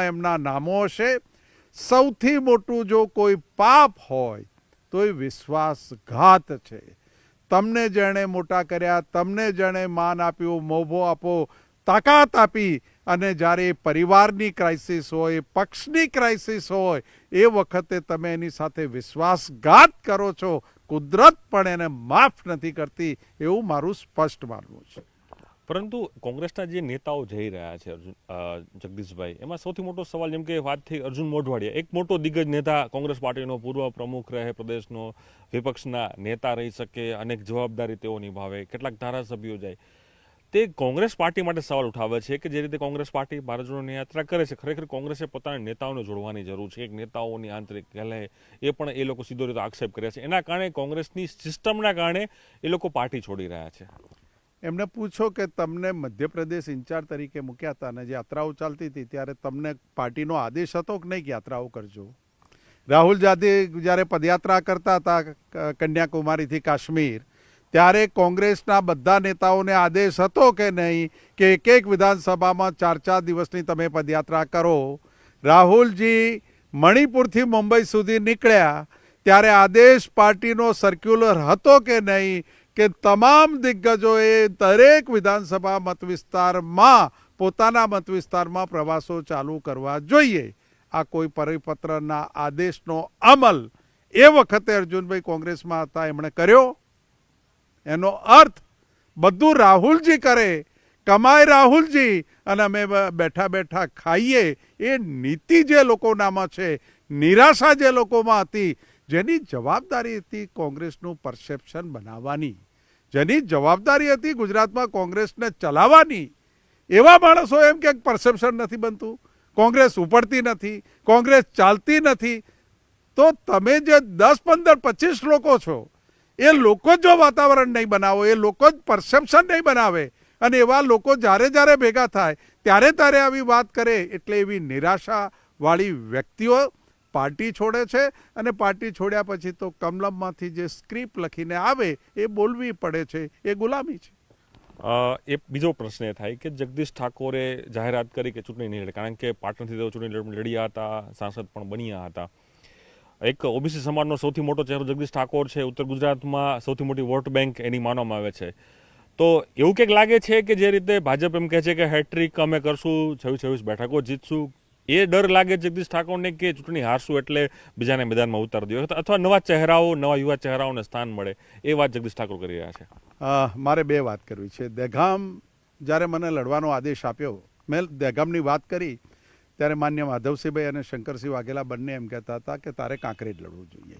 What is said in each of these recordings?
એમના નામો હશે સૌથી મોટું જો કોઈ પાપ હોય, તો એ વિશ્વાસઘાત છે. તમને જેણે મોટા કર્યા, તમને જેણે માન આપ્યું, મોભો આપો, તાકાત આપી, અને જ્યારે પરિવારની ક્રાઇસિસ હોય, પક્ષની ક્રાઇસિસ હોય, એ વખતે તમે એની સાથે વિશ્વાસઘાત કરો છો. કુદરત પણ એને માફ નથી કરતી એવું મારું સ્પષ્ટ માનવું છે. પરંતુ કોંગ્રેસના જે નેતાઓ જઈ રહ્યા છે અર્જુન જગદીશભાઈ, એમાં સૌથી મોટો સવાલ જેમ કે વાત થઈ અર્જુન મોઢવાડિયા, એક મોટો દિગ્ગજ નેતા કોંગ્રેસ પાર્ટીનો પૂર્વ પ્રમુખ રહે, પ્રદેશનો વિપક્ષના નેતા રહી શકે, અનેક જવાબદારી તેઓ નિભાવે, કેટલાક ધારાસભ્યો જાય. તે કોંગ્રેસ પાર્ટી માટે સવાલ ઉઠાવે છે કે જે રીતે કોંગ્રેસ પાર્ટી ભારત જોડોની યાત્રા કરે છે, ખરેખર કોંગ્રેસે પોતાના નેતાઓને જોડવાની જરૂર છે, એક નેતાઓની આંતરિક કહેલાય એ પણ એ લોકો સીધો રીતે આક્ષેપ કર્યા છે. એના કારણે કોંગ્રેસની સિસ્ટમના કારણે એ લોકો પાર્ટી છોડી રહ્યા છે. એમને પૂછો કે તમને મધ્યપ્રદેશ ઇન્ચાર્જ તરીકે મૂક્યા હતા અને યાત્રાઓ ચાલતી હતી, ત્યારે તમને પાર્ટીનો આદેશ હતો કે નહીં યાત્રાઓ કરજો? રાહુલ ગાંધી જ્યારે પદયાત્રા કરતા હતા કન્યાકુમારીથી કાશ્મીર, ત્યારે કોંગ્રેસના બધા નેતાઓને આદેશ હતો કે નહીં કે એક એક વિધાનસભામાં ચાર ચાર દિવસની તમે પદયાત્રા કરો? રાહુલજી મણિપુરથી મુંબઈ સુધી નીકળ્યા, ત્યારે આદેશ પાર્ટીનો સર્ક્યુલર હતો કે નહીં? કે તમામ દિગ્ગજોએ દરેક વિધાનસભા મત વિસ્તારમાં પોતાના મત વિસ્તારમાં પ્રવાસો ચાલુ કરવા જોઈએ. આ કોઈ પરિપત્રના આદેશનો અમલ એ વખતે અર્જુનભાઈ કોંગ્રેસમાં હતા, એમણે કર્યો. એનો અર્થ, બધું રાહુલજી કરે, કમાય રાહુલજી અને અમે બેઠા બેઠા ખાઈએ. એ નીતિ જે લોકોનામાં છે, નિરાશા જે લોકોમાં હતી જેની જવાબદારી હતી કોંગ્રેસનું પરસેપ્શન બનાવવાની, જેની જવાબદારી હતી ગુજરાતમાં કોંગ્રેસને ચલાવવાની, એવા માણસો એમ કે પરસેપ્શન નથી બનતું, કોંગ્રેસ ઉપડતી નથી, કોંગ્રેસ ચાલતી નથી. તો તમે જે દસ, પંદર, પચીસ લોકો છો, એ લોકો જો વાતાવરણ નહીં બનાવો, એ લોકો જ પરસેપ્શન નહીં બનાવે, અને એવા લોકો જ્યારે જ્યારે ભેગા થાય, ત્યારે ત્યારે આવી વાત કરે, એટલે એવી નિરાશાવાળી વ્યક્તિઓ પાર્ટી છોડે છે અને પાર્ટી છોડ્યા પછી તો કમલમમાંથી જે સ્ક્રિપ્ટ લખીને આવે એ બોલવી પડે છે, એ ગુલામી છે. એ બીજો પ્રશ્ન એ થાય કે જગદીશ ઠાકોરે જાહેરાત કરી કે ચૂંટણી નહીં લડે કારણ કે પાટણથી તેઓ ચૂંટણી લડ- લડ્યા હતા, સાંસદ પણ બન્યા હતા. એક ઓબીસી સમાજનો સૌથી મોટો ચહેરો જગદીશ ઠાકોર છે, ઉત્તર ગુજરાતમાં સૌથી મોટી વોટ બેંક એની માનવામાં આવે છે. તો એવું કંઈક લાગે છે કે જે રીતે ભાજપ એમ કહે છે કે હેટ્રિક અમે કરશું, છવ્વીસ છવ્વીસ બેઠકો જીતશું એ ડર લાગે જગદીશ ઠાકોરને કે ચૂંટણી હારશું એટલે બીજાને મેદાનમાં ઉતાર દો અથવા નવા ચહેરાઓ, નવા યુવા ચહેરાઓને સ્થાન મળે એ વાત જગદીશ ઠાકોર કરી રહ્યા છે. મારે બે વાત કરવી છે. દહેગામ જ્યારે મને લડવાનો આદેશ આપ્યો, મેં દહેગામની વાત કરી, ત્યારે માન્ય માધવસિંહભાઈ અને શંકરસિંહ વાઘેલા બંને એમ કહેતા હતા કે તારે કાંકરેજ લડવું જોઈએ.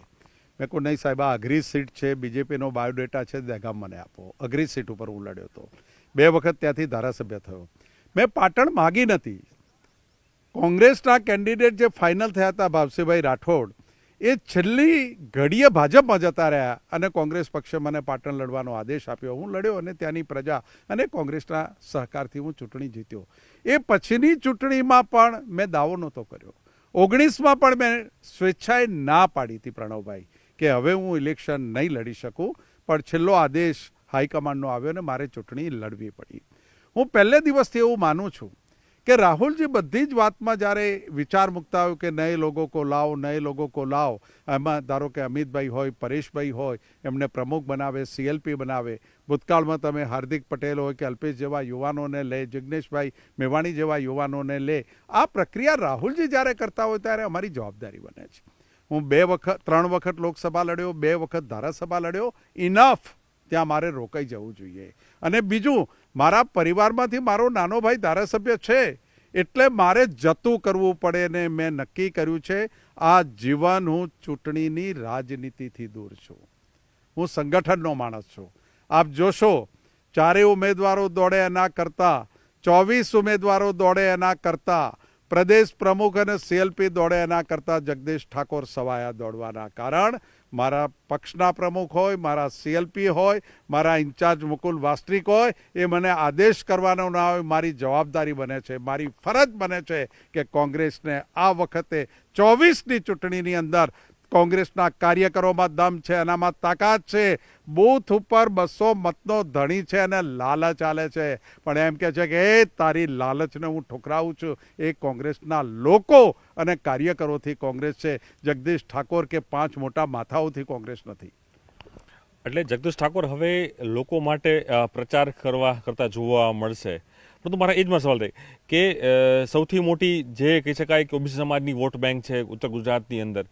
મેં કહું, નહીં સાહેબ, આ અઘરી સીટ છે, બીજેપીનો બાયોડેટા છે, દહેગામ મને આપો. અઘરી સીટ ઉપર હું લડ્યો હતો. બે વખત ત્યાંથી ધારાસભ્ય થયો. મેં પાટણ માગી નથી. કોંગ્રેસના કેન્ડિડેટ જે ફાઇનલ થયા હતા ભાવસીભાઈ રાઠોડ, એ છેલ્લી ઘડીએ ભાજપમાં જતા રહ્યા અને કોંગ્રેસ પક્ષે મને પાટણ લડવાનો આદેશ આપ્યો. હું લડ્યો અને ત્યાંની પ્રજા અને કોંગ્રેસના સહકારથી હું ચૂંટણી જીત્યો. એ પછીની ચૂંટણીમાં પણ મેં દાવો નહોતો કર્યો. ઓગણીસમાં પણ મેં સ્વેચ્છાએ ના પાડી હતી પ્રણવભાઈ કે હવે હું ઇલેક્શન નહીં લડી શકું, પણ છેલ્લો આદેશ હાઈકમાન્ડનો આવ્યો ને મારે ચૂંટણી લડવી પડી. હું પહેલે દિવસથી એવું માનું છું કે રાહુલજી બધી જ વાતમાં જ્યારે વિચાર મૂકતા હોય કે નય લોકો કો લાવો, નય લોકો કો લાવો, એમાં ધારો કે અમિતભાઈ હોય, પરેશભાઈ હોય, એમને પ્રમુખ બનાવે સીએલપી બનાવે, ભૂતકાળમાં તમે હાર્દિક પટેલ હોય કે અલ્પેશ જેવા યુવાનોને લે, જિગ્નેશભાઈ મેવાણી જેવા યુવાનોને લે, આ પ્રક્રિયા રાહુલજી જ્યારે કરતા હોય ત્યારે અમારી જવાબદારી બને છે. હું બે વખત, ત્રણ વખત લોકસભા લડ્યો, બે વખત ધારાસભા લડ્યો ઇનફ ત્યાં મારે રોકાઈ જવું જોઈએ. અને બીજું મારા પરિવારમાંથી મારો નાનો ભાઈ ધારાસભ્ય છે, એટલે મારે જતું કરવું પડે ને મેં નક્કી કર્યું છે, આ જીવન હું ચૂંટણીની રાજનીતિથી દૂર છું. હું સંગઠનનો માણસ છું. આપ જોશો ચારે ઉમેદવારો દોડે એના કરતાં, ચોવીસ ઉમેદવારો દોડે એના કરતાં, પ્રદેશ પ્રમુખ અને સીએલપી દોડે એના કરતાં જગદીશ ઠાકોર સવાયા દોડવાના કારણ મારા પક્ષના પ્રમુખ હોય, મારા સીએલપી હોય, મારા ઇન્ચાર્જ મુકુલ વાસ્તવિક હોય, એ મને આદેશ કરવાનો ના હોય, મારી જવાબદારી બને છે. મારી ફરજ બને છે કે કોંગ્રેસને આ વખતે ચોવીસની ચૂંટણીની અંદર કોંગ્રેસના કાર્યકરોમાં દમ છે, એનામાં તાકાત છે. બૂથ ઉપર બસો મતનો ધણી છે અને લાલચ ચાલે છે. પણ એમ કહે છે કે, એ તારી લાલચને હું ઠુકરાવું છું. એ કોંગ્રેસના લોકો અને કાર્યકરોથી કોંગ્રેસ છે. જગદીશ ઠાકોર કે પાંચ મોટા માથાઓથી કોંગ્રેસ નથી. એટલે જગદીશ ઠાકોર હવે લોકો માટે પ્રચાર કરવા કરતા જોવા મળશે. પરંતુ મારા એ જ સવાલ થાય કે સૌથી મોટી જે કહી શકાય કે ઓબીસી સમાજની વોટ બેંક છે ઉત્તર ગુજરાતની અંદર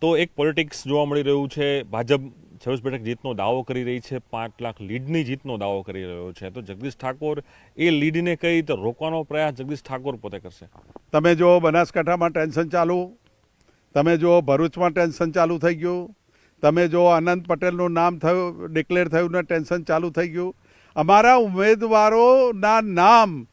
તો એક પોલિટિક્સ જોવા મળી રહ્યું છે. ભાજપ છવ્વીસ બેઠક જીતનો દાવો કરી રહી છે. પાંચ લાખ લીડની જીતનો દાવો કરી રહ્યો છે. તો જગદીશ ઠાકોર, એ લીડને કઈ રીતે રોકવાનો પ્રયાસ જગદીશ ઠાકોર પોતે કરશે? તમે જો બનાસકાંઠામાં ટેન્શન ચાલુ. તમે જો ભરૂચમાં ટેન્શન ચાલુ થઈ ગયું. તમે જો આનંદ પટેલનું નામ થયું ડિક્લેર થયું ને ટેન્શન ચાલુ થઈ ગયું. અમારા ઉમેદવારોના નામ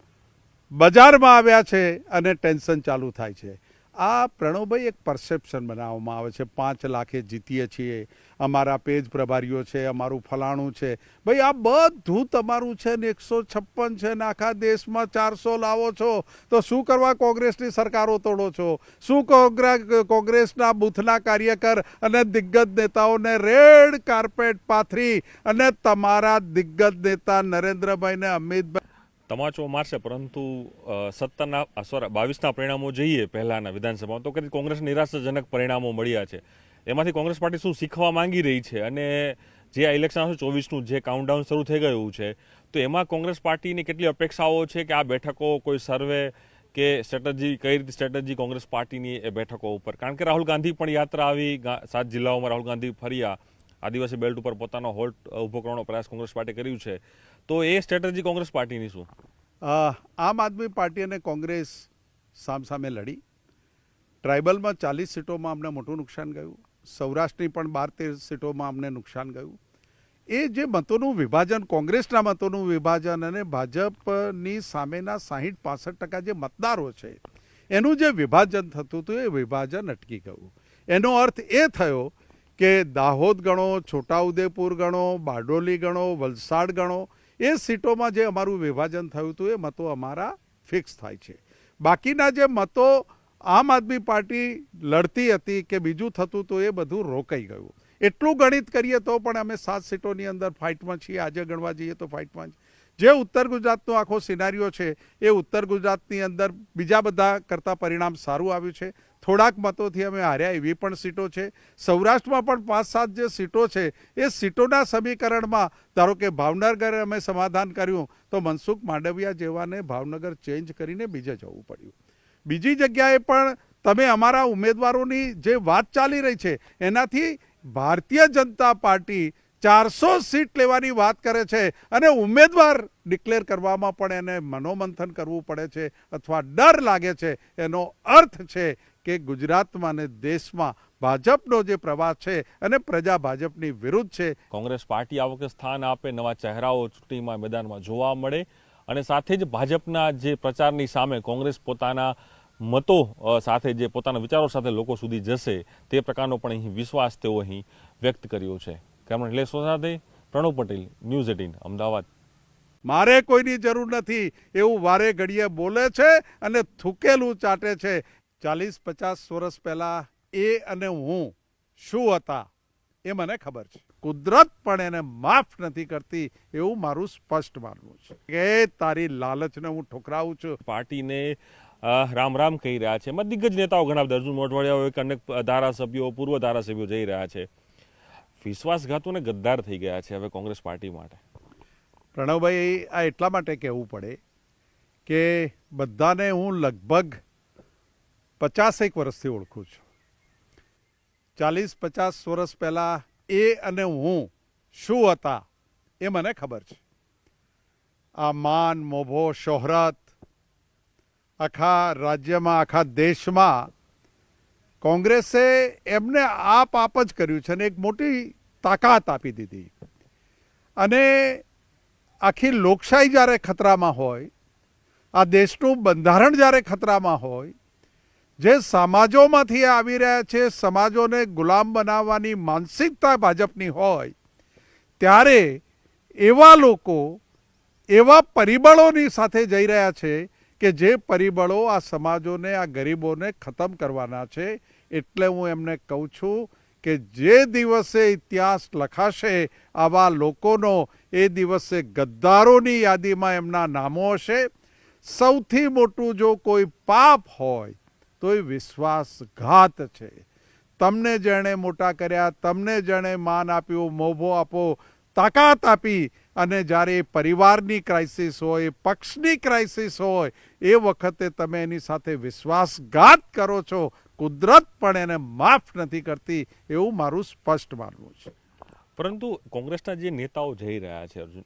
બજારમાં આવ્યા છે અને ટેન્શન ચાલુ થાય છે. આ પ્રણવભાઈ એક પરસેપ્શન બનાવવામાં આવે છે. પાંચ લાખે જીતીએ છીએ. અમારા પેજ પ્રભારીઓ છે, અમારું ફલાણું છે. ભાઈ, આ બધું તમારું છે ને એકસો છપ્પન છે ને આખા દેશમાં ચારસો લાવો છો. તો શું કરવા કોંગ્રેસની સરકારો તોડો છો? શું કોંગ્રેસ કોંગ્રેસના બૂથના કાર્યકર અને દિગ્ગજ નેતાઓને રેડ કાર્પેટ પાથરી અને તમારા દિગ્ગજ નેતા નરેન્દ્રભાઈને અમિતભાઈ તમાચો મારશે, પરંતુ સત્તરના સોરી બાવીસના પરિણામો જોઈએ પહેલાંના વિધાનસભામાં. તો કદાચ કોંગ્રેસ નિરાશાજનક પરિણામો મળ્યા છે. એમાંથી કોંગ્રેસ પાર્ટી શું શીખવા માંગી રહી છે? અને જે આ ઇલેક્શન આવશે ચોવીસનું જે કાઉન્ટડાઉન શરૂ થઈ ગયું છે, તો એમાં કોંગ્રેસ પાર્ટીની કેટલી અપેક્ષાઓ છે કે આ બેઠકો કોઈ સર્વે કે સ્ટ્રેટેજી, કઈ રીતે સ્ટ્રેટેજી કોંગ્રેસ પાર્ટીની એ બેઠકો ઉપર? કારણ કે રાહુલ ગાંધી પણ યાત્રા આવી સાત જિલ્લાઓમાં રાહુલ ગાંધી ફર્યા. આદિવાસી બેલ્ટ ઉપર પોતાનો હોલ્ટ ઊભો કરવાનો પ્રયાસ કોંગ્રેસ પાર્ટી કર્યું છે. તો એ સ્ટ્રેટેજી કોંગ્રેસ પાર્ટીની શું? આમ આદમી પાર્ટી અને કોંગ્રેસ સામસામે લડી. ટ્રાઇબલમાં ચાલીસ સીટોમાં અમને મોટું નુકસાન ગયું. સૌરાષ્ટ્રની પણ બાર તેર સીટોમાં અમને નુકસાન ગયું. એ જે મતોનું વિભાજન, કોંગ્રેસના મતોનું વિભાજન અને ભાજપની સામેના સાહીઠ પાસઠ ટકા જે મતદારો છે, એનું જે વિભાજન થતું હતું, એ વિભાજન અટકી ગયું. એનો અર્થ એ થયો કે દાહોદ ગણો, છોટાઉદેપુર ગણો, બારડોલી ગણો, વલસાડ ગણો, એ સીટોમાં જે અમારું વિભાજન થયું હતું, એ મતો અમારા ફિક્સ થાય છે. બાકીના જે મતો આમ આદમી પાર્ટી લડતી હતી કે બીજું થતું તો એ બધું રોકાઈ ગયું. એટલું ગણિત કરીએ તો પણ અમે સાત સીટોની અંદર ફાઇટમાં છીએ, આજે ગણવા જઈએ તો ફાઇટમાં જ. ઉત્તર ગુજરાતનો આખો સિનારીઓ છે, એ ઉત્તર ગુજરાતની અંદર બીજા બધા કરતાં પરિણામ સારું આવ્યું છે. થોડાક મતોથી અમે હાર્યા. એવી પણ સીટો છે. સૌરાષ્ટ્રમાં પણ પાંચ સાત જે સીટો છે, એ સીટોના સમીકરણમાં, ધારો કે ભાવનગરે અમે સમાધાન કર્યું, તો મનસુખ માંડવિયા જેવાને ભાવનગર ચેન્જ કરીને બીજે જવું પડ્યું. બીજી જગ્યાએ પણ તમે અમારા ઉમેદવારોની જે વાત ચાલી રહી છે, એનાથી ભારતીય જનતા પાર્ટી ચારસો સીટ લેવાની વાત કરે છે અને ઉમેદવાર ડિક્લેર કરવામાં પણ એને મનોમંથન કરવું પડે છે અથવા ડર લાગે છે, એનો અર્થ છે કે ગુજરાતમાં અને દેશમાં ભાજપનો જે પ્રવાસ છે અને પ્રજા ભાજપની વિરુદ્ધ છે. કોંગ્રેસ પાર્ટી આ વખતે સ્થાન આપે નવા ચહેરાઓ ચૂંટણીમાં મેદાનમાં જોવા મળે અને સાથે જ ભાજપના જે પ્રચારની સામે કોંગ્રેસ પોતાના મતો સાથે જે પોતાના વિચારો સાથે લોકો સુધી જશે તે પ્રકારનો પણ અહીં વિશ્વાસ તેઓ અહીં વ્યક્ત કર્યો છે. કેમેરા રિલેશો સાથે પ્રણવ પટેલ ન્યૂઝ એટીન અમદાવાદ. મારે કોઈની જરૂર નથી એવું વારે ઘડીએ બોલે છે અને થૂકેલું ચાટે છે. ચાલીસ પચાસ વર્ષ પહેલાં એ અને હું શું હતા એ મને ખબર છે. કુદરત પણ એને માફ નથી કરતી એવું મારું સ્પષ્ટ માનવું છે. કે તારી લાલચને હું ઠોકરાવું છું. પાર્ટીને રામ રામ કહી રહ્યા છે. એમાં દિગ્ગજ નેતાઓ ઘણા બધા. અર્જુન મોઢવાડિયા હોય અનેક ધારાસભ્યો પૂર્વ ધારાસભ્યો જઈ રહ્યા છે. વિશ્વાસઘાતોને ગદ્દાર થઈ ગયા છે હવે કોંગ્રેસ પાર્ટી માટે. પ્રણવભાઈ આ એટલા માટે કહેવું પડે કે બધાને હું લગભગ પચાસેક વર્ષથી ઓળખું છું. ચાલીસ, પચાસ વર્ષ પહેલાં એ અને હું શું હતા એ મને ખબર છે. આ માન, મોભો, શોહરત, આખા રાજ્યમાં, આખા દેશમાં કોંગ્રેસે એમને આપ આપ જ કર્યું છે અને એક મોટી તાકાત આપી દીધી. અને આખી લોકશાહી જ્યારે ખતરામાં હોય, આ દેશનું બંધારણ જ્યારે ખતરામાં હોય જે સમાજોમાંથી આવી રહ્યા છે, સમાજોને ગુલામ બનાવવાની માનસિકતા ભાજપની હોય, ત્યારે એવા લોકો, એવા પરિબળોની સાથે જઈ રહ્યા છે કે જે પરિબળો આ સમાજોને, આ ગરીબોને ખતમ કરવાના છે. એટલે હું એમને કહું છું કે જે દિવસે ઇતિહાસ લખાશે, આવા લોકોનો એ દિવસે ગદ્દારોની યાદીમાં એમના નામો હશે. સૌથી મોટું જો કોઈ પાપ હોય તો એ વિશ્વાસઘાત છે. તમને જેણે મોટા કર્યા, તમને જેણે માન આપ્યું, મોભો આપો, તાકાત આપી અને જ્યારે પરિવારની ક્રાઇસિસ હોય, પક્ષની ક્રાઇસિસ હોય, એ વખતે તમે એની સાથે વિશ્વાસઘાત કરો છો. કુદરત પણ એને માફ નથી કરતી એવું મારું સ્પષ્ટ માનવું છે. પરંતુ કોંગ્રેસના જે નેતાઓ જઈ રહ્યા છે અર્જુન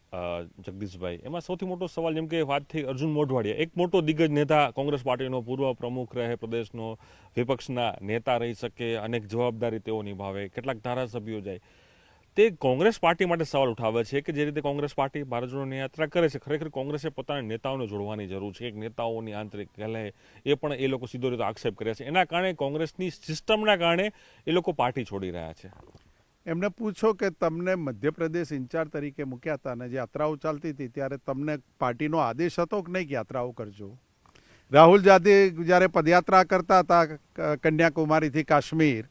જગદીશભાઈ, એમાં સૌથી મોટો સવાલ જેમ કે વાત થઈ અર્જુન મોઢવાડિયા, એક મોટો દિગ્ગજ નેતા કોંગ્રેસ પાર્ટીનો પૂર્વ પ્રમુખ રહે, પ્રદેશનો વિપક્ષના નેતા રહી શકે, અનેક જવાબદારી તેઓ નિભાવે, કેટલાક ધારાસભ્યો જાય. તે કોંગ્રેસ પાર્ટી માટે સવાલ ઉઠાવે છે કે જે રીતે કોંગ્રેસ પાર્ટી ભારત જોડોની યાત્રા કરે છે, ખરેખર કોંગ્રેસે પોતાના નેતાઓને જોડવાની જરૂર છે, એક નેતાઓની આંતરિક કહેલાય એ પણ એ લોકો સીધો રીતે આક્ષેપ કર્યા છે. એના કારણે કોંગ્રેસની સિસ્ટમના કારણે એ લોકો પાર્ટી છોડી રહ્યા છે. એમને પૂછો કે તમને મધ્યપ્રદેશ ઇન્ચાર્જ તરીકે મૂક્યા હતા અને યાત્રાઓ ચાલતી હતી, ત્યારે તમને પાર્ટીનો આદેશ હતો કે નહીં યાત્રાઓ કરજો? રાહુલ ગાંધી જ્યારે પદયાત્રા કરતા હતા કન્યાકુમારીથી કાશ્મીર,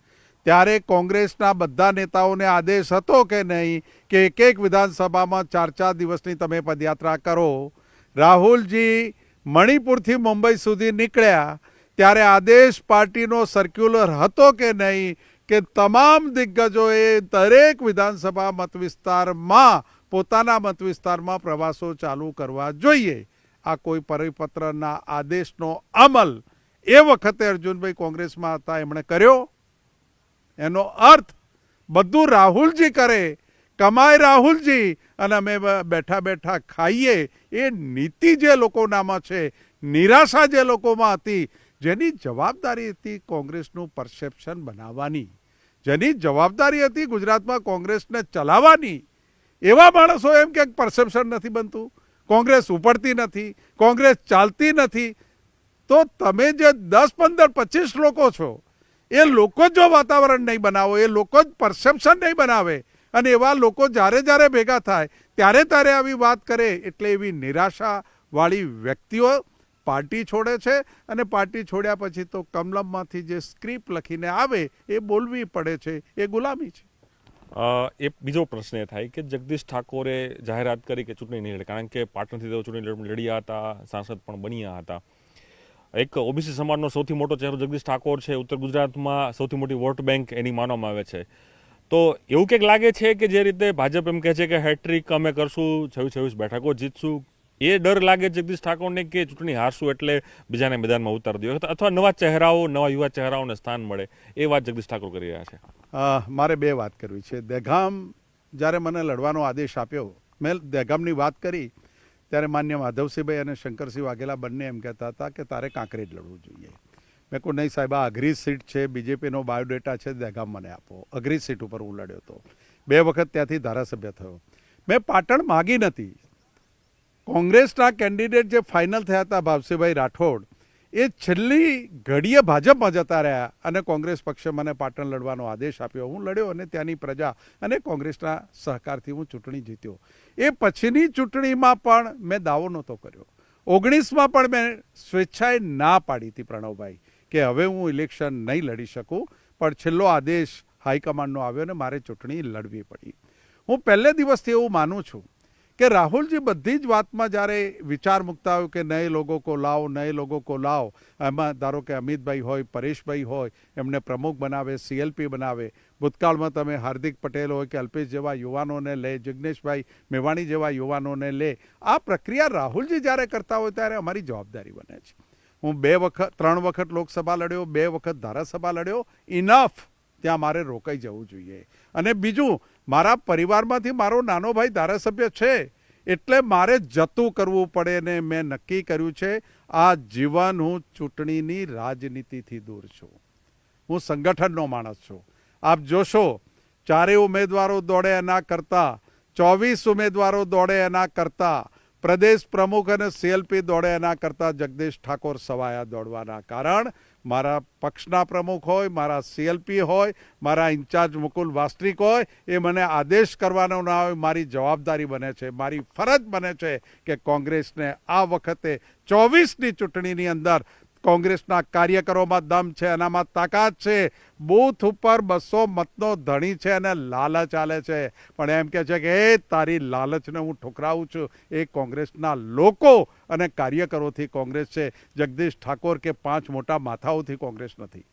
ત્યારે કોંગ્રેસના બધા નેતાઓને આદેશ હતો કે નહીં કે એક એક વિધાનસભામાં ચાર ચાર દિવસની તમે પદયાત્રા કરો? રાહુલજી મણિપુરથી મુંબઈ સુધી નીકળ્યા, ત્યારે આદેશ પાર્ટીનો સર્ક્યુલર હતો કે નહીં? કે તમામ દિગ્ગજોએ દરેક વિધાનસભા મત વિસ્તારમાં પોતાના મત વિસ્તારમાં પ્રવાસો ચાલુ કરવા જોઈએ. આ કોઈ પરિપત્રના આદેશનો અમલ એ વખતે અર્જુનભાઈ કોંગ્રેસમાં હતા, એમણે કર્યો. એનો અર્થ, બધું રાહુલજી કરે, કમાય રાહુલજી અને અમે બેઠા બેઠા ખાઈએ. એ નીતિ જે લોકોનામાં છે, નિરાશા જે લોકોમાં હતી, જેની જવાબદારી હતી કોંગ્રેસનું પરસેપ્શન બનાવવાની. જેની જવાબદારી હતી ગુજરાતમાં કોંગ્રેસને ચલાવવાની. એવા માણસો એમ કે પરસેપ્શન નથી બનતું. કોંગ્રેસ ઉપડતી નથી. કોંગ્રેસ ચાલતી નથી. તો તમે જે દસ, પંદર, પચીસ લોકો છો, એ લોકો જ જો વાતાવરણ નહીં બનાવો, એ લોકો જ પરસેપ્શન નહીં બનાવે, અને એવા લોકો જ્યારે જ્યારે ભેગા થાય, ત્યારે ત્યારે આવી વાત કરે, એટલે એવી નિરાશાવાળી વ્યક્તિઓ પાર્ટી છોડે છે અને પાર્ટી છોડ્યા પછી તો કમલમમાંથી જે સ્ક્રિપ્ટ લખીને આવે એ બોલવી પડે છે, એ ગુલામી છે. એક બીજો પ્રશ્ન એ થાય કે જગદીશ ઠાકોરે જાહેરાત કરી કે ચૂંટણી નહીં લડે, કારણ કે પાટણથી તેઓ ચૂંટણી લડ્યા હતા, સાંસદ પણ બન્યા હતા. એક ઓબીસી સમાજનો સૌથી મોટો ચહેરો જગદીશ ઠાકોર છે, ઉત્તર ગુજરાતમાં સૌથી મોટી વોટ બેંક એની માનવામાં આવે છે. તો એવું કંઈક લાગે છે કે જે રીતે ભાજપ એમ કહે છે કે હેટ્રિક અમે કરશું, છવ્વીસ છવ્વીસ બેઠકો જીતશું એ ડર લાગે જગદીશ ઠાકોરને કે ચૂંટણી હારશું એટલે બીજાને મેદાનમાં ઉતાર દો અથવા નવા ચહેરાઓ, નવા યુવા ચહેરાઓને સ્થાન મળે, એ વાત જગદીશ ઠાકોર કરી રહ્યા છે. મારે બે વાત કરવી છે. દહેગામ જ્યારે મને લડવાનો આદેશ આપ્યો, મેં દહેગામની વાત કરી, ત્યારે માન્ય માધવસિંહભાઈ અને શંકરસિંહ વાઘેલા બંને એમ કહેતા હતા કે તારે કાંકરેજ લડવું જોઈએ. મેં કહું નહીં સાહેબ, આ અઘરી સીટ છે, બીજેપીનો બાયોડેટા છે, દહેગામ મને આપો. અઘરી સીટ ઉપર હું લડ્યો હતો. બે વખત ત્યાંથી ધારાસભ્ય થયો. મેં પાટણ માગી નથી. કોંગ્રેસના કેન્ડિડેટ જે ફાઇનલ થયા હતા ભાવસીભાઈ રાઠોડ, એ છેલ્લી ઘડીએ ભાજપમાં જતા રહ્યા અને કોંગ્રેસ પક્ષે મને પાટણ લડવાનો આદેશ આપ્યો. હું લડ્યો અને ત્યાંની પ્રજા અને કોંગ્રેસના સહકારથી હું ચૂંટણી જીત્યો. એ પછીની ચૂંટણીમાં પણ મેં દાવો નહોતો કર્યો. ઓગણીસમાં પણ મેં સ્વેચ્છાએ ના પાડી હતી પ્રણવભાઈ કે હવે હું ઇલેક્શન નહીં લડી શકું, પણ છેલ્લો આદેશ હાઈકમાન્ડનો આવ્યો ને મારે ચૂંટણી લડવી પડી. હું પહેલે દિવસથી એવું માનું છું કે રાહુલજી બધી જ વાતમાં જ્યારે વિચાર મૂકતા હોય કે નય લોકો કો લાવો, નય લોકો કો લાવો, એમાં ધારો કે અમિતભાઈ હોય, પરેશભાઈ હોય, એમને પ્રમુખ બનાવે, સીએલપી બનાવે, ભૂતકાળમાં તમે હાર્દિક પટેલ હોય કે અલ્પેશ જેવા યુવાનોને લે, જિગ્નેશભાઈ મેવાણી જેવા યુવાનોને લે, આ પ્રક્રિયા રાહુલજી જ્યારે કરતા હોય ત્યારે અમારી જવાબદારી બને છે. હું બે વખત, ત્રણ વખત લોકસભા લડ્યો, બે વખત ધારાસભા લડ્યો ઇનફ ત્યાં મારે રોકાઈ જવું જોઈએ. અને બીજું મારા પરિવારમાંથી મારો નાનો ભાઈ ધારાસભ્ય છે, એટલે મારે જતું કરવું પડે ને મેં નક્કી કર્યું છે, આ જીવન હું ચૂંટણીની રાજનીતિથી દૂર છું. હું સંગઠનનો માણસ છું. આપ જોશો ચારે ઉમેદવારો દોડે એના કરતાં, ચોવીસ ઉમેદવારો દોડે એના કરતાં, પ્રદેશ પ્રમુખ અને સીએલપી દોડે એના કરતાં જગદીશ ઠાકોર સવાયા દોડવાના કારણ મારા પક્ષના પ્રમુખ હોય, મારા સીએલપી હોય, મારા ઇન્ચાર્જ મુકુલ વાસ્તવિક હોય, એ મને આદેશ કરવાનો ના હોય, મારી જવાબદારી બને છે. મારી ફરજ બને છે કે કોંગ્રેસને આ વખતે ચોવીસની ચૂંટણીની અંદર કોંગ્રેસના કાર્યકરોમાં દમ છે, એનામાં તાકાત છે. બૂથ ઉપર બસો મતનો ધણી છે અને લાલચ ચાલે છે. પણ એમ કહે છે કે, એ તારી લાલચને હું ઠુકરાવું છું. એ કોંગ્રેસના લોકો અને કાર્યકરોથી કોંગ્રેસ છે. જગદીશ ઠાકોર કે પાંચ મોટા માથાઓથી કોંગ્રેસ નથી.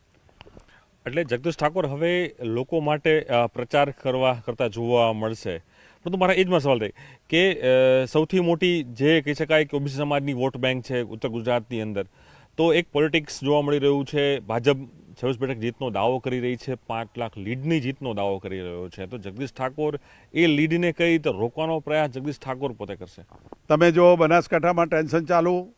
એટલે જગદીશ ઠાકોર હવે લોકો માટે પ્રચાર કરવા કરતાં જોવા મળશે. પરંતુ મારા એ જ સવાલ થાય કે સૌથી મોટી જે કહી શકાય કે ઓબીસી સમાજની વોટ બેંક છે ઉત્તર ગુજરાતની અંદર તો એક પોલિટિક્સ જોવા મળી રહ્યું છે. ભાજપ છવ્વીસ બેઠક જીતનો દાવો કરી રહી છે. પાંચ લાખ લીડની જીતનો દાવો કરી રહ્યો છે. તો જગદીશ ઠાકોર એ લીડને કઈ રીતે રોકવાનો પ્રયાસ જગદીશ ઠાકોર પોતે કરશે? તમે જો બનાસકાંઠામાં ટેન્શન ચાલુ.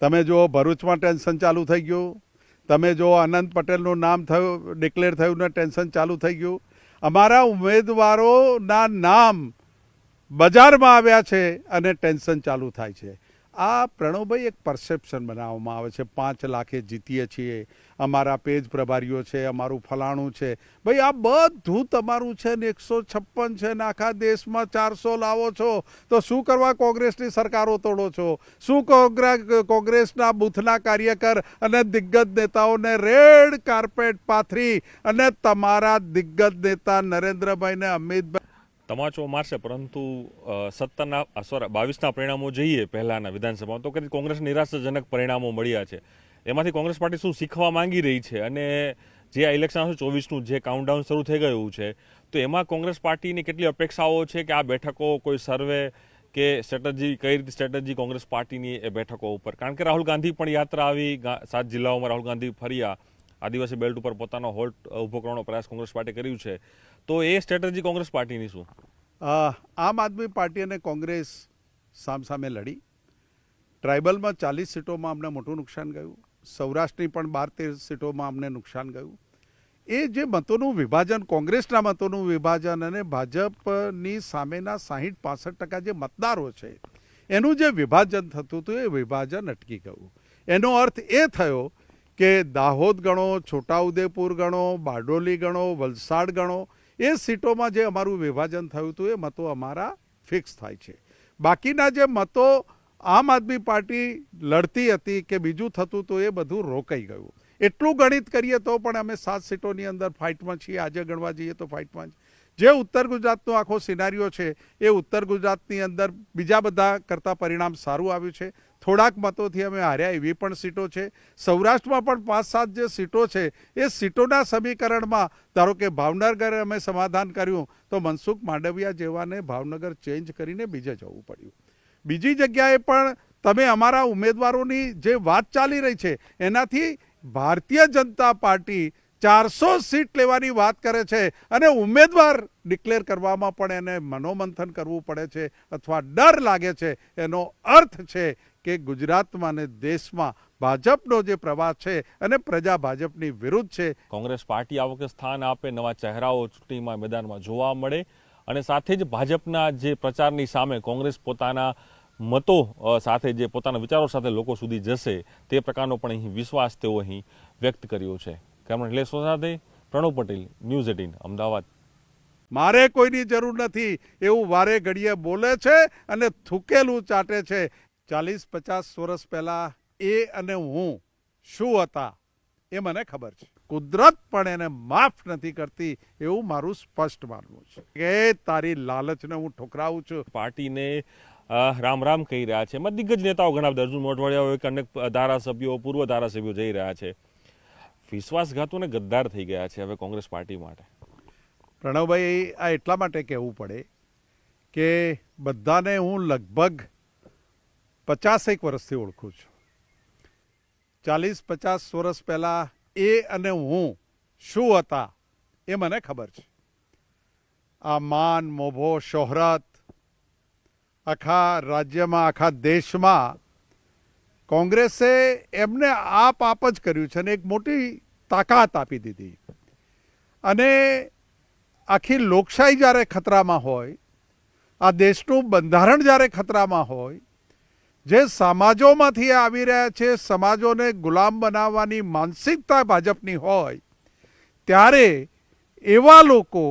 તમે જો ભરૂચમાં ટેન્શન ચાલુ થઈ ગયું. તમે જો આનંદ પટેલનું નામ થયું ડિક્લેર થયું ને ટેન્શન ચાલુ થઈ ગયું. અમારા ઉમેદવારોના નામ બજારમાં આવ્યા છે અને ટેન્શન ચાલુ થાય છે. આ પ્રણવભાઈ એક પરસેપ્શન બનાવવામાં આવે છે. પાંચ લાખે જીતીએ છીએ. અમારા પેજ પ્રભારીઓ છે, અમારું ફલાણું છે. ભાઈ, આ બધું તમારું છે ને એકસો છપ્પન છે ને આખા દેશમાં ચારસો લાવો છો. તો શું કરવા કોંગ્રેસની સરકારો તોડો છો? શું કોંગ્રેસ કોંગ્રેસના બૂથના કાર્યકર અને દિગ્ગજ નેતાઓને રેડ કાર્પેટ પાથરી અને તમારા દિગ્ગજ નેતા નરેન્દ્રભાઈને અમિતભાઈ તમાચો મારશે, પરંતુ સત્તરના સોરી બાવીસના પરિણામો જોઈએ પહેલાના વિધાનસભામાં. તો કદાચ કોંગ્રેસ નિરાશાજનક પરિણામો મળ્યા છે. એમાંથી કોંગ્રેસ પાર્ટી શું શીખવા માંગી રહી છે? અને જે આ ઇલેક્શન આવશે ચોવીસનું જે કાઉન્ટડાઉન શરૂ થઈ ગયું છે, તો એમાં કોંગ્રેસ પાર્ટીની કેટલી અપેક્ષાઓ છે કે આ બેઠકો કોઈ સર્વે કે સ્ટ્રેટેજી, કઈ રીતે સ્ટ્રેટેજી કોંગ્રેસ પાર્ટીની એ બેઠકો ઉપર? કારણ કે રાહુલ ગાંધી પણ યાત્રા આવી સાત જિલ્લાઓમાં રાહુલ ગાંધી ફર્યા. આદિવાસી બેલ્ટ ઉપર પોતાનો હોલ્ટ ઊભો કરવાનો પ્રયાસ કોંગ્રેસ પાર્ટી કર્યું છે. તો એ સ્ટ્રેટેજી કોંગ્રેસ પાર્ટીની શું? આમ આદમી પાર્ટી અને કોંગ્રેસ સામસામે લડી. ટ્રાઇબલમાં ચાલીસ સીટોમાં અમને મોટું નુકસાન ગયું. સૌરાષ્ટ્રની પણ બાર તેર સીટોમાં અમને નુકસાન ગયું. એ જે મતોનું વિભાજન, કોંગ્રેસના મતોનું વિભાજન અને ભાજપની સામેના સાહીઠ પાસઠ ટકા જે મતદારો છે, એનું જે વિભાજન થતું હતું એ વિભાજન અટકી ગયું. એનો અર્થ એ થયો કે દાહોદ ગણો, છોટાઉદેપુર ગણો, બારડોલી ગણો, વલસાડ ગણો, એ સીટોમાં જે અમારું વિભાજન થયું હતું, એ મતો અમારા ફિક્સ થાય છે બાકીના જે મતો આમ આદમી પાર્ટી લડતી હતી કે બીજું થતું તો એ બધું રોકાઈ ગયું એટલું ગણિત કરીએ તો પણ અમે સાત સીટોની અંદર ફાઇટમાં છીએ, આજે ગણવા જઈએ તો ફાઇટમાં જ. જે ઉત્તર ગુજરાતનો આખો સિનારીઓ છે, એ ઉત્તર ગુજરાતની અંદર બીજા બધા કરતાં પરિણામ સારું આવ્યું છે. થોડાક મતોથી અમે હાર્યા, એવી પણ સીટો છે. સૌરાષ્ટ્રમાં પણ પાંચ સાત જે સીટો છે, એ સીટોના સમીકરણમાં, ધારો કે ભાવનગર અમે સમાધાન કર્યું, તો મનસુખ માંડવિયા જેવાને ભાવનગર ચેન્જ કરીને બીજે જવું પડ્યું. બીજી જગ્યાએ પણ તમે અમારા ઉમેદવારોની જે વાત ચાલી રહી છે, એનાથી ભારતીય જનતા પાર્ટી ચારસો સીટ લેવાની વાત કરે છે અને ઉમેદવાર ડિક્લેર કરવામાં પણ એને મનોમંથન કરવું પડે છે અથવા ડર લાગે છે. એનો અર્થ છે કે ગુજરાતમાં અને દેશમાં ભાજપનો જે પ્રવાસ છે અને પ્રજા ભાજપની વિરુદ્ધ છે. કોંગ્રેસ પાર્ટી આ વખતે સ્થાન આપે, નવા ચહેરાઓ ચૂંટણીમાં મેદાનમાં જોવા મળે અને સાથે જ ભાજપના જે પ્રચારની સામે કોંગ્રેસ પોતાના મતો સાથે જે પોતાના વિચારો સાથે લોકો સુધી જશે તે પ્રકારનો પણ અહીં વિશ્વાસ તેઓ અહીં વ્યક્ત કર્યો છે. કેમેરા સાથે પ્રણવ પટેલ ન્યૂઝ એટીન અમદાવાદ. મારે કોઈની જરૂર નથી એવું વારે ઘડીએ બોલે છે અને થૂકેલું ચાટે છે. ચાલીસ પચાસ વર્ષ પહેલાં એ અને હું શું હતા એ મને ખબર છે. કુદરત પણ એને માફ નથી કરતી એવું મારું સ્પષ્ટ માનવું છે. કે તારી લાલચને હું ઠોકરાવું છું. પાર્ટીને રામ રામ કહી રહ્યા છે. એમાં દિગ્ગજ નેતાઓ ઘણા અર્જુન મોઢવાડિયા હોય અનેક ધારાસભ્યો પૂર્વ ધારાસભ્યો જઈ રહ્યા છે. વિશ્વાસઘાતો ને ગદ્દાર થઈ ગયા છે હવે કોંગ્રેસ પાર્ટી માટે. પ્રણવભાઈ, આ એટલા માટે કહેવું પડે કે બધાને હું લગભગ પચાસેક વર્ષથી ઓળખું છું. ચાલીસ, પચાસ વર્ષ પહેલાં એ અને હું શું હતા એ મને ખબર છે. આ માન, મોભો, શોહરત, આખા રાજ્યમાં, આખા દેશમાં કોંગ્રેસે એમને આપ આપ જ કર્યું છે અને એક મોટી તાકાત આપી દીધી. અને આખી લોકશાહી જ્યારે ખતરામાં હોય, આ દેશનું બંધારણ જ્યારે ખતરામાં હોય, જે સમાજોમાંથી આવી રહ્યા છે, સમાજોને ગુલામ બનાવવાની માનસિકતા ભાજપની હોય, ત્યારે એવા લોકો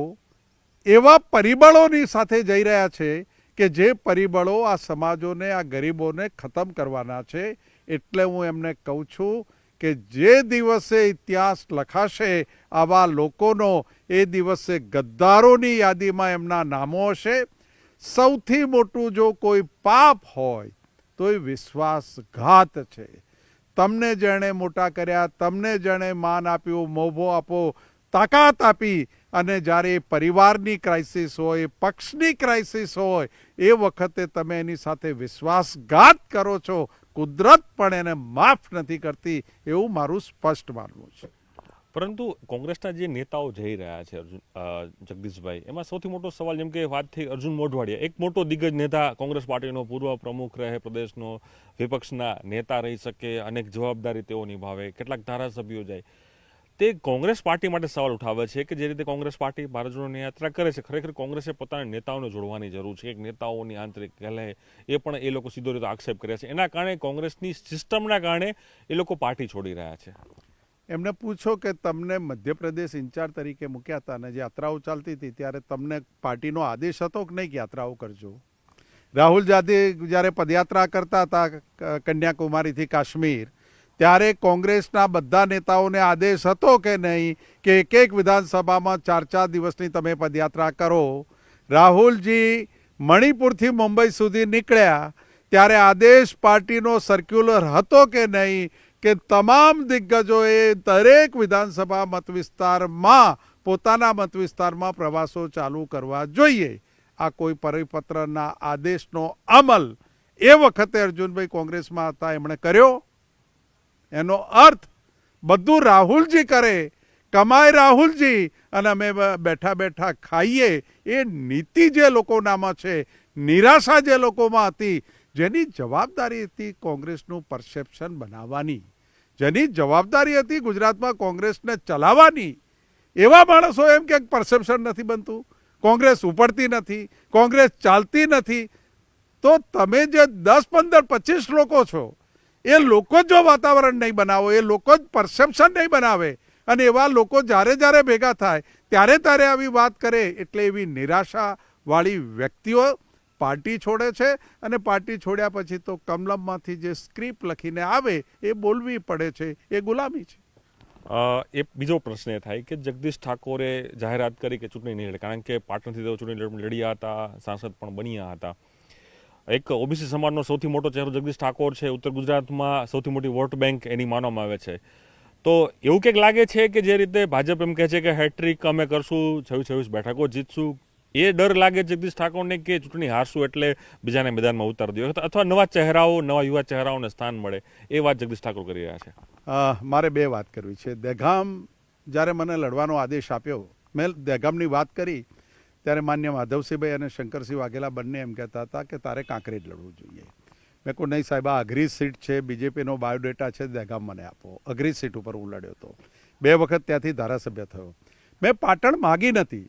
એવા પરિબળોની સાથે જઈ રહ્યા છે કે જે પરિબળો આ સમાજોને, આ ગરીબોને ખતમ કરવાના છે, એટલે હું એમને કહું છું કે જે દિવસે ઇતિહાસ લખાશે, આવા લોકોનો એ દિવસે ગદ્દારોની યાદીમાં એમના નામો હશે. સૌથી મોટું જો કોઈ પાપ હોય, તો એ વિશ્વાસઘાત છે. તમને જેણે મોટા કર્યા, તમને જેણે માન આપ્યું, મોભો આપો, તાકાત આપી અને જ્યારે પરિવારની ક્રાઇસિસ હોય પક્ષની ક્રાઇસિસ હોય, એ વખતે તમે એની સાથે વિશ્વાસઘાત કરો છો. કુદરત પણ એને માફ નથી કરતી એવું મારું સ્પષ્ટ માનવું છે. પરંતુ કોંગ્રેસના જે નેતાઓ જઈ રહ્યા છે અર્જુન જગદીશભાઈ, એમાં સૌથી મોટો સવાલ જેમ કે વાત થઈ અર્જુન મોઢવાડિયા, એક મોટો દિગ્ગજ નેતા કોંગ્રેસ પાર્ટીનો પૂર્વ પ્રમુખ રહે, પ્રદેશનો વિપક્ષના નેતા રહી શકે, અનેક જવાબદારી તેઓ નિભાવે, કેટલાક ધારાસભ્યો જાય. તે કોંગ્રેસ પાર્ટી માટે સવાલ ઉઠાવે છે કે જે રીતે કોંગ્રેસ પાર્ટી ભારત યાત્રા કરે છે, ખરેખર કોંગ્રેસે પોતાના નેતાઓને જોડવાની જરૂર છે? એક નેતાઓની આંતરિક કલહ એ પણ એ લોકો સીધો રીતે આક્ષેપ કર્યા છે. એના કારણે કોંગ્રેસની સિસ્ટમના કારણે એ લોકો પાર્ટી છોડી રહ્યા છે. એમને પૂછો કે તમને મધ્યપ્રદેશ ઇન્ચાર્જ તરીકે મૂક્યા હતા અને યાત્રાઓ ચાલતી હતી, ત્યારે તમને પાર્ટીનો આદેશ હતો કે નહીં યાત્રાઓ કરજો? રાહુલ ગાંધી જ્યારે પદયાત્રા કરતા હતા કન્યાકુમારીથી કાશ્મીર ત્યારે કોંગ્રેસના બધા નેતાઓને આદેશ હતો કે નહીં કે એક એક વિધાનસભામાં ચાર ચાર દિવસની તમે પદયાત્રા કરો? રાહુલજી મણિપુરથી મુંબઈ સુધી નીકળ્યા. ત્યારે આદેશ પાર્ટીનો સર્ક્યુલર હતો કે નહીં કે તમામ દિગ્ગજોએ દરેક વિધાનસભા મત વિસ્તારમાં પોતાના મત વિસ્તારમાં પ્રવાસો ચાલુ કરવા જોઈએ. આ કોઈ પરિપત્રના આદેશનો અમલ એ વખતે અર્જુનભાઈ કોંગ્રેસમાં હતા, એમણે કર્યો. એનો અર્થ, બધું રાહુલજી કરે, કમાય રાહુલજી અને અમે બેઠા બેઠા ખાઈએ, એ નીતિ જે લોકોનામાં છે, નિરાશા જે લોકોમાં હતી, જેની જવાબદારી હતી કોંગ્રેસનું પરસેપ્શન બનાવવાની, જેની જવાબદારી હતી ગુજરાતમાં કોંગ્રેસને ચલાવવાની, એવા માણસો એમ કે પરસેપ્શન નથી બનતું, કોંગ્રેસ ઉપડતી નથી, કોંગ્રેસ ચાલતી નથી. તો તમે જે દસ, પંદર, પચીસ લોકો છો એ લોકો જ વાતાવરણ નહીં બનાવો, એ લોકો જ પરસેપ્શન નહીં બનાવે અને એવા લોકો જ્યારે જ્યારે ભેગા થાય, ત્યારે ત્યારે આવી વાત કરે એટલે એવી નિરાશાવાળી વ્યક્તિઓ પાર્ટી છોડે છે અને પાર્ટી છોડ્યા પછી તો કમલમમાંથી જે સ્ક્રિપ્ટ લખીને આવે એ બોલવી પડે છે, એ ગુલામી છે. એ બીજો પ્રશ્ન એ થાય કે જગદીશ ઠાકોરે જાહેરાત કરી કે ચૂંટણી નહીં લડે કારણ કે પાટણથી તેઓ ચૂંટણી લડ- લડ્યા હતા, સાંસદ પણ બન્યા હતા. એક ઓબીસી સમાજનો સૌથી મોટો ચહેરો જગદીશ ઠાકોર છે. ઉત્તર ગુજરાતમાં સૌથી મોટી વોટ બેંક એની માનવામાં આવે છે. તો એવું કંઈક લાગે છે કે જે રીતે ભાજપ એમ કહે છે કે હેટ્રિક અમે કરશું, છવ્વીસ છવ્વીસ બેઠકો જીતશું. એ ડર લાગે જગદીશ ઠાકોરને કે ચૂંટણી હારશું એટલે બીજાને મેદાનમાં ઉતારી દો. અથવા નવા ચહેરાઓ, નવા યુવા ચહેરાઓને સ્થાન મળે. એ વાત જગદીશ ઠાકોર કરી રહ્યા છે. મારે બે વાત કરવી છે. દહેગામ જ્યારે મને લડવાનો આદેશ આપ્યો, મેં દહેગામની વાત કરી ત્યારે માન્ય માધવસિંહભાઈ અને શંકરસિંહ વાઘેલા બંને એમ કહેતા હતા કે તારે કાંકરેજ લડવું જોઈએ. મેં કહું નહીં સાહેબ, આ અઘરી સીટ છે, બીજેપીનો બાયોડેટા છે દહેગામ મને આપો. અઘરી સીટ ઉપર હું લડ્યો હતો. બે વખત ત્યાંથી ધારાસભ્ય થયો. મેં પાટણ માગી નથી.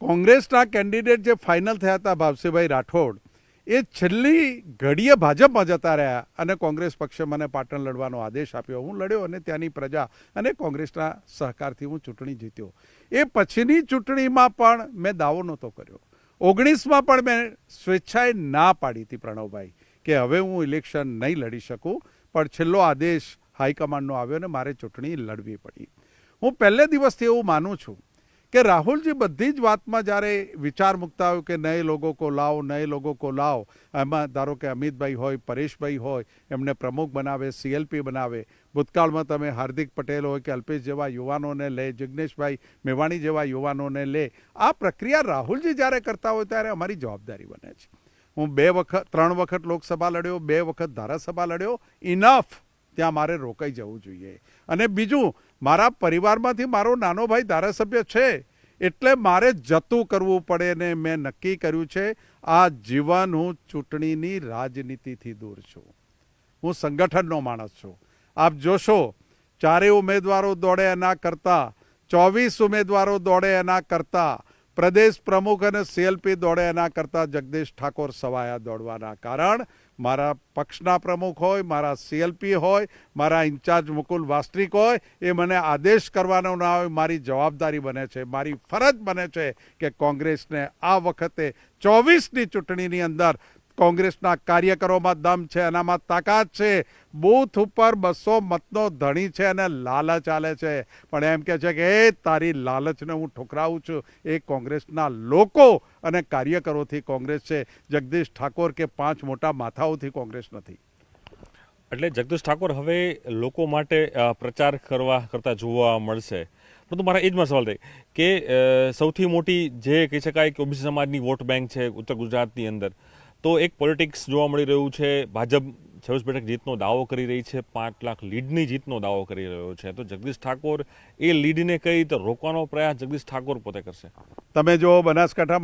કોંગ્રેસના કેન્ડિડેટ જે ફાઇનલ થયા હતા ભાવસીભાઈ રાઠોડ એ છેલ્લી ઘડીએ ભાજપમાં જતા રહ્યા અને કોંગ્રેસ પક્ષે મને પાટણ લડવાનો આદેશ આપ્યો. હું લડ્યો અને ત્યાંની પ્રજા અને કોંગ્રેસના સહકારથી હું ચૂંટણી જીત્યો. એ પછીની ચૂંટણીમાં પણ મેં દાવો નહોતો કર્યો. ઓગણીસમાં પણ મેં સ્વેચ્છાએ ના પાડી હતી પ્રણવભાઈ કે હવે હું ઇલેક્શન નહીં લડી શકું, પણ છેલ્લો આદેશ હાઈકમાન્ડનો આવ્યો અને મારે ચૂંટણી લડવી પડી. હું પહેલે દિવસથી એવું માનું છું કે રાહુલજી બધી જ વાતમાં જ્યારે વિચાર મૂકતા હોય કે નય લોકો કો લાવો, નય લોકો કો લાવો, એમાં ધારો કે અમિતભાઈ હોય, પરેશભાઈ હોય, એમને પ્રમુખ બનાવે, સીએલપી બનાવે, ભૂતકાળમાં તમે હાર્દિક પટેલ હોય કે અલ્પેશ જેવા યુવાનોને લે જિજ્ઞેશભાઈ મેવાણી જેવા યુવાનોને લે, આ પ્રક્રિયા રાહુલજી જ્યારે કરતા હોય ત્યારે અમારી જવાબદારી બને છે. હું બે વખત, ત્રણ વખત લોકસભા લડ્યો, બે વખત ધારાસભા લડ્યો ઇનફ ત્યાં મારે રોકાઈ જવું જોઈએ. અને બીજું, મારા પરિવારમાંથી મારો નાનો ભાઈ ધારાસભ્ય છે, એટલે મારે જતું કરવું પડે ને મેં નક્કી કર્યું છે, આ જીવન હું ચૂંટણીની રાજનીતિથી દૂર છું. હું સંગઠનનો માણસ છું. આપ જોશો, ચારે ઉમેદવારો દોડે એના કરતાં, ચોવીસ ઉમેદવારો દોડે એના કરતાં, પ્રદેશ પ્રમુખ અને સીએલપી દોડે એના કરતાં જગદીશ ઠાકોર સવાયા દોડવાના કારણ મારા પક્ષના પ્રમુખ હોય, મારા સીએલપી હોય, મારા ઇન્ચાર્જ મુકુલ વાસ્ત્રિક હોય, એ મને આદેશ કરવાનો ના હોય, મારી જવાબદારી બને છે. મારી ફરજ બને છે કે કોંગ્રેસને આ વખતે ચોવીસની ચૂંટણીની અંદર કોંગ્રેસના કાર્યકરોમાં દમ છે, એનામાં તાકાત છે. બૂથ ઉપર બસો મતનો ધણી છે અને લાલચ ચાલે છે. પણ એમ કહે છે કે, એ તારી લાલચને હું ઠોકરાવું છું. એ કોંગ્રેસના લોકો અને કાર્યકરોથી કોંગ્રેસ છે. જગદીશ ઠાકોર કે પાંચ મોટા માથાઓથી કોંગ્રેસ નથી. એટલે જગદીશ ઠાકોર હવે લોકો માટે પ્રચાર કરવા કરતા જોવા મળશે. પરંતુ મારા એ જ સવાલ થાય કે સૌથી મોટી જે કહી શકાય કે ઓબીસી સમાજની વોટ બેંક છે ઉત્તર ગુજરાતની અંદર તો એક પોલિટિક્સ જોવા મળી રહ્યું છે. ભાજપ છવ્વીસ બેઠક જીતનો દાવો કરી રહી છે. પાંચ લાખ લીડની જીતનો દાવો કરી રહ્યો છે. તો જગદીશ ઠાકોર એ લીડને કઈ રીતે રોકવાનો પ્રયાસ જગદીશ ઠાકોર પોતે કરશે? તમે જો બનાસકાંઠામાં